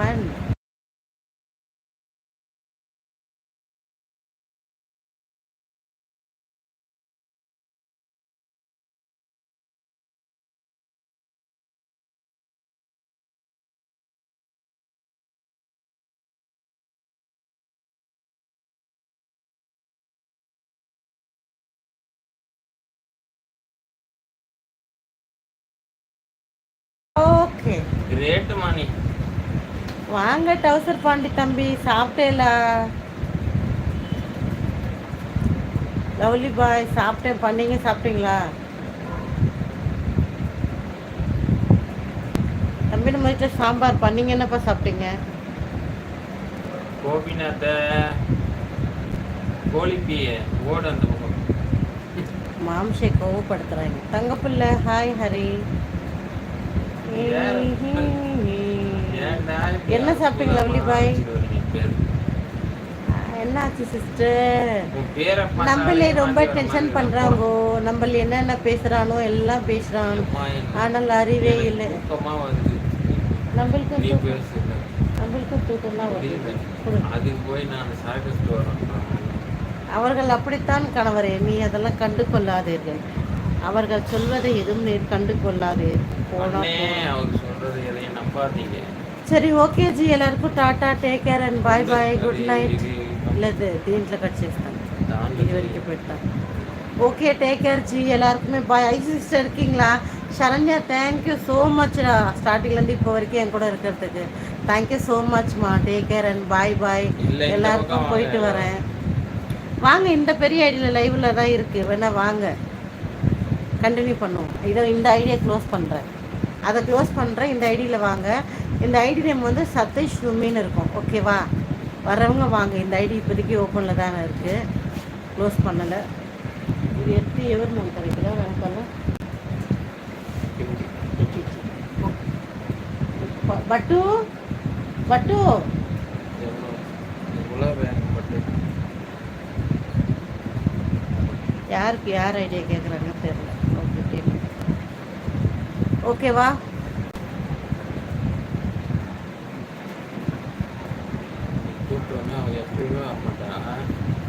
fun. Okay great மணி வாங்க டவுசர் பாண்டி தம்பி சாப்பிட்டேலா lovely பாய் சாப்பிட்டேன். பண்ணீங்க சாப்பிட்டீங்களா? தம்பி நம்ம வீட்டில் சாம்பார் பண்ணீங்க என்னப்பா சாப்பிட்டீங்க? கோபிநாத்த கோழிப்பிய ஓடு அந்த பக்கம். மாம்சை கோவப்படுத்துறாங்க. தங்கப்பிள்ளை ஹாய் ஹரி. என்ன சாப்பிட்டீங்க லவ்லி பாய்? என்னாச்சு சிஸ்டர் நம்மளே ரொம்ப டென்ஷன் பண்றாங்கோ. நம்மள என்னென்ன பேசுறானோ எல்லாம் பேசுறான். ஆனால் அறிவே இல்லை. நம்மளுக்கும் நீ தூக்கம். பேசுல நம்மளுக்கும் தூக்கம் தான் புரியுது? வருது அதுக்கு போய் நான் சாகஸ்ட் வரேன் அவர்கள் அப்படித்தான் கணவரே. நீ அதெல்லாம் கண்டு கொள்ளாதீர்கள் அவர்கள் சொல்வதை எதுவும் நீர் கண்டு கொள்ளாதீர் போனா. அவர் சொல்றது எதையும் நம்பாதீங்க. சரி okay G ఎల్లరికూ Tata take care and bye bye good night ఇది లేదు దీంట్లో కట్ చేస్తాను தாண்டி இது வரைக்கும் போயிட்டான் ஓகே டேக் கேர் ஜி எல்லாருக்குமே பாய் ஐ சிஸ்டர் இருக்கீங்களா சரண்யா தேங்க்யூ ஸோ மச்டா ஸ்டார்டிங்லேருந்து இப்போ வரைக்கும் என் கூட இருக்கிறதுக்கு thank you so மச்மா take care and bye bye இல்ல, இந்த எல்லாருக்கும் பக்கம் போயிட்டு வாங்க. வரேன் வாங்க இந்த பெரிய ஐடியில் லைவில் தான் இருக்குது வேணா வாங்க கண்டினியூ பண்ணுவோம் இதை இந்த ஐடியா க்ளோஸ் பண்ணுறேன் அதை க்ளோஸ் பண்ணுறேன் இந்த ஐடியில் வாங்க. இந்த ஐடி நேம் வந்து சதீஷ் ருமின்னு இருக்கும். ஓகேவா வர்றவங்க வாங்க. இந்த ஐடி இப்போதைக்கு ஓப்பனில் தானே இருக்குது க்ளோஸ் பண்ணலை. இது எட்டு எவர் மூணு கிடைக்குதா வணக்கம் பட்டு? பட்டு? யாருக்கு யார் ஐடியா கேட்குறாங்க ஓகேவா கூப்பிட்டு வந்து அவன் எப்பயுமே வர மாட்டான்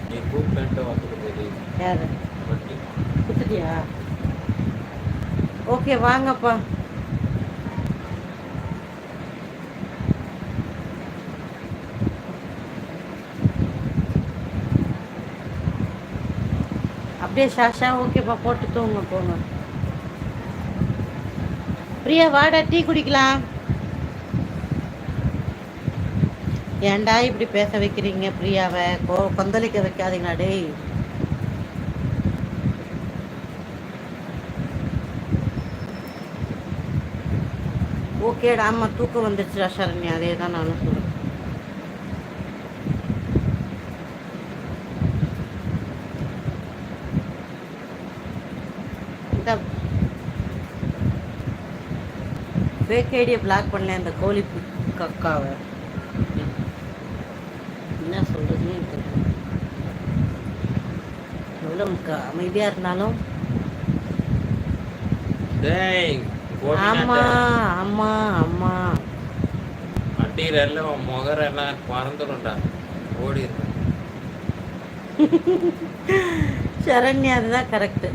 நீ கூப்பிட்டு வந்துட்டு போகுது யார் பட்டு குத்துட்டியா ஓகே வாங்கப்பா அப்படியே ஷாஷா ஓகேப்பா போட்டு தூங்க போங்க பிரியா வாடா டீ குடிக்கலாம். ஏன்டா இப்படி பேச வைக்கிறீங்க பிரியாவை? கோ கொந்தளிக்க வைக்காதீங்களா டேய். ஓகேடா ஆமாம் தூக்கம் வந்துருச்சுடா சரண்யா. அதே தான் நானும் சொல்கிறேன் இந்த ஃபேக் ஐடியை பிளாக் பண்ணல அந்த கோழி கக்காவை. என்ன சொல்றதுன்னு எனக்கு எவ்வளோ அமைதியாக இருந்தாலும். ஆமா கோபிநாத்த ஆமா ஆமா. அடிக்கிறல்ல உன் முகரெல்லாம் பறந்துடும்டா ஓடி சரண்யா அதுதான் கரெக்டு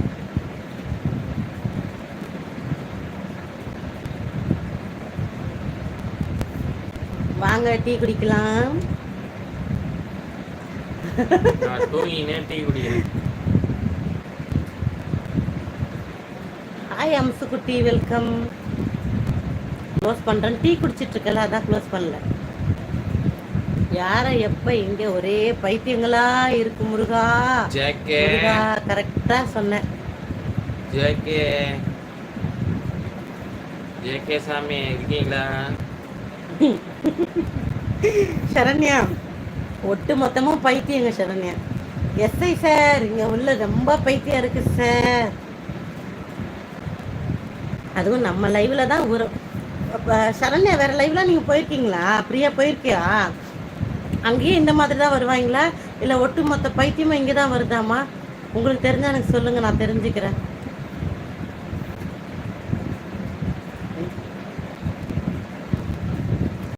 வாங்க டீ குடிக்கலாம். டீ குடிக்கிறேன். ஹாய் அம்சுக்குட்டி வெல்கம் க்ளோஸ் பண்ணுறேன் டீ குடிச்சிட்டு இருக்கல அதான் க்ளோஸ் பண்ணல. யாரை எப்போ இங்கே ஒரே பைத்தியங்களா இருக்கு முருகா? முருகா கரெக்டாக சொன்னேன் ஜேகே ஜேகே சாமி இருக்கீங்களா? சரண்யா ஒட்டு மொத்தமும் பைத்தியங்க சரண்யா. எஸ்ஐ சார் இங்க உள்ள ரொம்ப பைத்தியம் இருக்கு சார் அதுவும் நம்ம லைவ்ல தான் வரும் சரண்யா வேற லைவ்ல நீங்க போயிருக்கீங்களா? பிரியா போயிருக்கியா? அங்கேயும் இந்த மாதிரி தான் வருவாங்களா? இல்லை ஒட்டு மொத்த பைத்தியமும் இங்கே தான் வருதாமா? உங்களுக்கு தெரிஞ்சா எனக்கு சொல்லுங்க நான் தெரிஞ்சுக்கிறேன்.